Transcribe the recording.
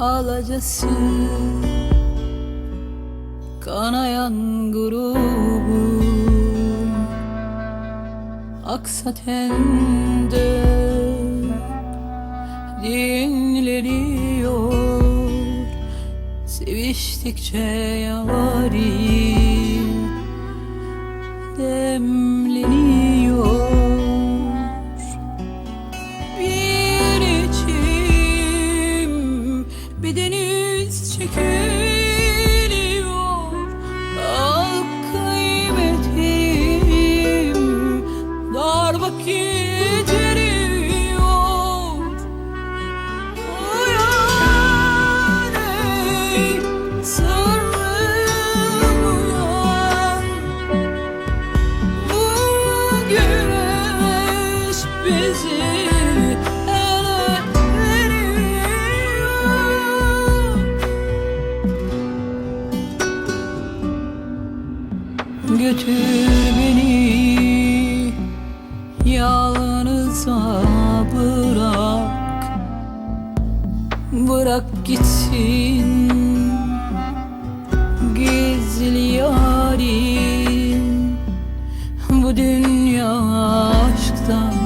alacası Kanayan grubum Aksatende dinleniyor. Seviştikçe yarim demleniyor Götür beni yalnıza bırak. Bırak gitsin gizli yarim. Bu dünya aşktan